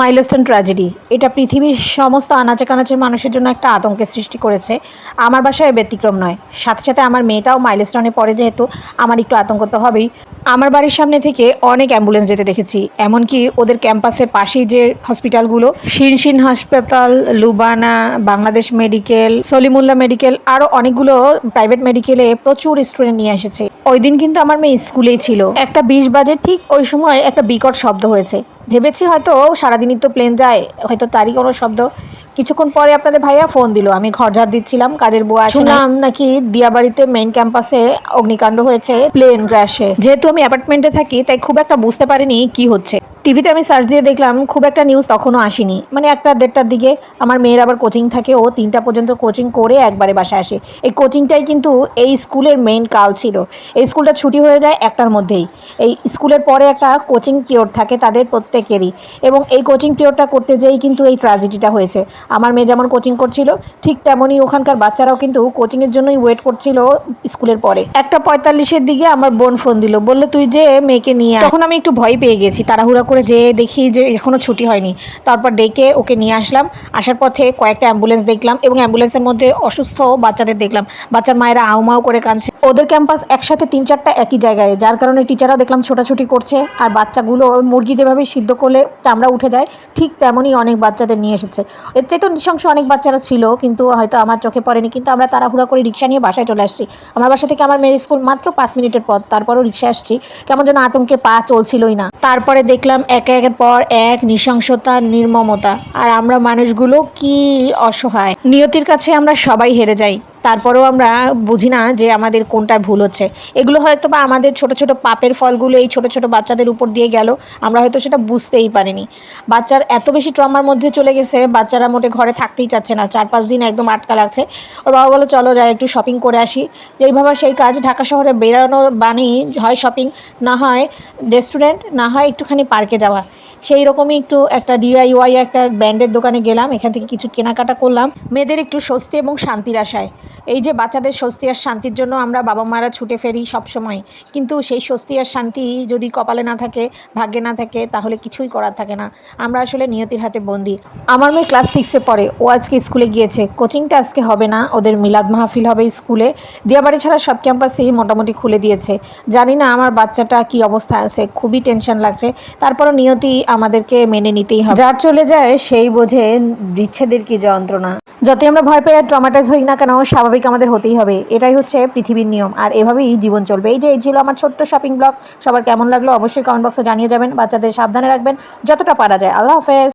Milestone tragedy. এটা পৃথিবীর সমস্ত আনাচে কানাচের মানুষের জন্য একটা আতঙ্কের সৃষ্টি করেছে। আমার বাসায় ব্যতিক্রম নয়। সাথে সাথে আমার মেয়েটাও মাইলস্টোনে পড়ে যেহেতু আমার একটু আতঙ্ক তো হবেই। আমার বাড়ির সামনে থেকে অনেক অ্যাম্বুলেন্স যেতে দেখেছি। এমনকি ওদের ক্যাম্পাসের পাশেই যে হসপিটালগুলো, শিনশিন হাসপাতাল, লুবানা, বাংলাদেশ মেডিকেল, সলিমুল্লাহ মেডিকেল আরও অনেকগুলো প্রাইভেট মেডিকেলে প্রচুর স্টুডেন্ট নিয়ে এসেছে। ওই দিন কিন্তু আমার মেয়ে স্কুলেই ছিল। একটা বিশ বাজে ঠিক ওই সময় একটা বিকট শব্দ হয়েছে। ভেবেছি হয়তো সারাদিনই তো প্লেন যায় হয়তো তারই কোনো শব্দ। কিছুক্ষণ পরে আপনাদের ভাইয়া ফোন দিল। আমি ঘর ঝাড় দিচ্ছিলাম কাজের বুয়া শুনলাম নাকি দিয়াবাড়িতে মেন ক্যাম্পাসে অগ্নিকাণ্ড হয়েছে প্লেন ক্র্যাশে যেহেতু আমি অ্যাপার্টমেন্টে থাকি তাই খুব একটা বুঝতে পারিনি কি হচ্ছে। টিভিতে আমি সার্চ দিয়ে দেখলাম, খুব একটা নিউজ তখনও আসেনি। মানে একটা দেড়টার দিকে আমার মেয়ের আবার কোচিং থাকে, ও তিনটা পর্যন্ত কোচিং করে একবারে বাসায় আসে। এই কোচিংটাই কিন্তু এই স্কুলের মেইন কাল ছিল। এই স্কুলটা ছুটি হয়ে যায় একটার মধ্যেই। এই স্কুলের পরে একটা কোচিং পিরিয়ড থাকে তাদের প্রত্যেকেরই। এবং এই কোচিং পিরিয়ডটা করতে যেয়েই কিন্তু এই ট্র্যাজেডিটা হয়েছে। আমার মেয়ে যেমন কোচিং করছিল, ঠিক তেমনই ওখানকার বাচ্চারাও কিন্তু কোচিংয়ের জন্যই ওয়েট করছিল স্কুলের পরে। একটা পঁয়তাল্লিশের দিকে আমার বোন ফোন দিল, বলল, তুই যে মেয়েকে নিয়ে। তখন আমি একটু ভয় পেয়ে গেছি, তাড়াহুড়া করে যেয়ে দেখি যে এখনও ছুটি হয়নি। তারপর ডেকে ওকে নিয়ে আসলাম। আসার পথে কয়েকটা অ্যাম্বুলেন্স দেখলাম এবং অ্যাম্বুলেন্সের মধ্যে অসুস্থ বাচ্চাদের দেখলাম। বাচ্চার মায়েরা আউমাউ করে কাঁদছে। ওদের ক্যাম্পাস একসাথে তিন চারটা একই জায়গায়, যার কারণে টিচাররাও দেখলাম ছোটাছুটি করছে, আর বাচ্চাগুলো মুরগি যেভাবে সিদ্ধ করলে চামড়া উঠে যায়, ঠিক তেমনই অনেক বাচ্চাদের নিয়ে এসেছে। এর চাইতে নৃশংস অনেক বাচ্চারা ছিল, কিন্তু হয়তো আমার চোখে পড়েনি, কিন্তু আমরা তাড়াহুড়া করে রিক্সা নিয়ে বাসায় চলে আসছি। আমার বাসা থেকে আমার মেয়ের স্কুল মাত্র পাঁচ মিনিটের পথ, তারপরও রিক্সা আসছি। কেমন যেন আতঙ্কে পা চলছিলই না। তারপরে দেখলাম এক একের পর এক নৃশংসতা, নির্মমতা, আর আমরা মানুষগুলো কি অসহায়। নিয়তির কাছে আমরা সবাই হেরে যাই। তারপরেও আমরা বুঝি না যে আমাদের কোনটা ভুল হচ্ছে। এগুলো হয়তো বা আমাদের ছোট ছোট পাপের ফলগুলো এই ছোট ছোট বাচ্চাদের উপর দিয়ে গেল, আমরা হয়তো সেটা বুঝতেই পারিনি। বাচ্চার এত বেশি ট্রমার মধ্যে চলে গেছে, বাচ্চারা মোটে ঘরে থাকতেই চাচ্ছে না চার পাঁচ দিন একদম আটকা লাগছে। ওর বাবা বলো, চলো যাই, একটু শপিং করে আসি। যেইভাবে সেই কাজ ঢাকা শহরে বেরানো বানি হয় শপিং না হয় রেস্টুরেন্ট না হয় একটুখানি পার্কে যাওয়া। সেই রকমই একটু একটা ডিআইওয়াই একটা ব্র্যান্ডের দোকানে গেলাম, এখান থেকে কিছু কেনাকাটা করলাম। মেয়েদের একটু স্বস্তি এবং শান্তির আশায়। এই যে বাচ্চাদের স্বস্তি আর শান্তির জন্য আমরা বাবা মারা ছুটে ফেরি সব সময় কিন্তু সেই স্বস্তি আর শান্তি যদি কপালে না থাকে, ভাগ্যে না থাকে, তাহলে কিছুই করার থাকে না। আমরা আসলে নিয়তির হাতে বন্দি। আমার মেয়ে ক্লাস সিক্সে পড়ে, ও আজকে স্কুলে গিয়েছে। কোচিংটা আজকে হবে না, ওদের মিলাদ মাহফিল হবে স্কুলে। দিয়াবাড়ি ছাড়া সব ক্যাম্পাসেই মোটামুটি খুলে দিয়েছে। জানি না আমার বাচ্চাটা কি অবস্থায় আছে, খুবই টেনশন লাগছে। তারপরও নিয়তি আমাদেরকে মেনে নিতেই হবে। যার চলে যায়, সেই বোঝে বিচ্ছেদের কি যন্ত্রণা। যতই আমরা ভয় পেয়ে ট্রমাটাইজ হই না কেন, স্বাভাবিক আমাদের হতেই হবে। এটাই হচ্ছে পৃথিবীর নিয়ম। আর এভাবেই জীবন চলবে। এই যে, এই ছিল আমার ছোট্ট শপিং ব্লগ সবার কেমন লাগল অবশ্যই কমেন্ট বক্সে জানিয়ে যাবেন। বাচ্চাদের সাবধানে রাখবেন। যতটা পারা যায়। আল্লাহ হাফেজ।